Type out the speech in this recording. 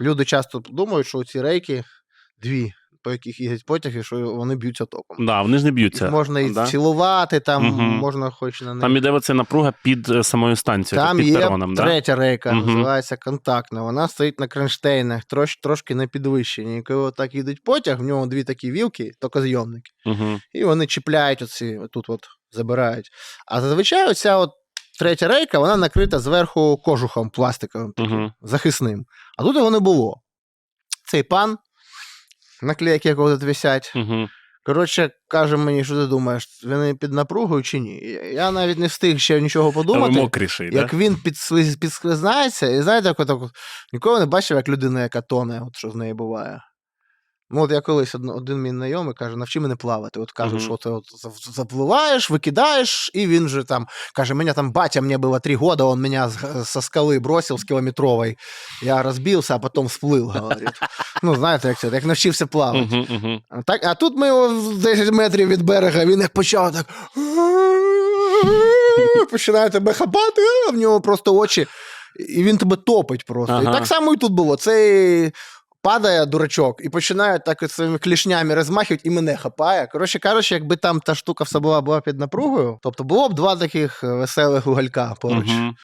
Люди часто думають, що ці рейки дві, по яких їздять потяги, що вони б'ються током. Да, вони ж не Їх можна і да? цілувати, там Мгм. можна хоч на них. Там іде оця напруга під е, самою станцією, Там під є пероном, да? третя рейка, Мгм. називається контактна. Вона стоїть на кронштейнах, трош, трошки на підвищенні. І коли так їдуть потяг, в нього дві такі вілки, токозйомники, Угу. і вони чіпляють оці, тут от забирають. А зазвичай оця от третя рейка, вона накрита зверху кожухом пластиковим, таким, Угу. захисним. А тут його не було. Цей пан, наклейки якого тут висять, Угу. Коротше, каже мені, що ти думаєш, вони під напругою чи ні? Я навіть не встиг ще нічого подумати. Мокріший, Як да? він підслиз, підслизнається, і знаєте, як отак, ніколи не бачив, як людина, яка тоне, от що з неї буває. Ну, от я колись одно- один мій знайомий каже, навчи мене плавати. От каже, що ти от запливаєш, викидаєш, і він же там каже: мене там батя, мені було три года, он мене з- со скали бросив з кілометрової. Я розбився, а потім сплив, говорить. Ну, знаєте, як це, як навчився плавати. Так, а тут ми його 10 метрів від берега, він як почав так. Починає тебе хапати, а в нього просто очі, і він тебе топить просто. Ага. І так само і тут було. Цей падає дурачок і починає так от своїми клішнями розмахувати і мене хапає. Коротше кажучи, якби там та штука була, була під напругою, тобто було б два таких е, веселих уголька поруч. Угу.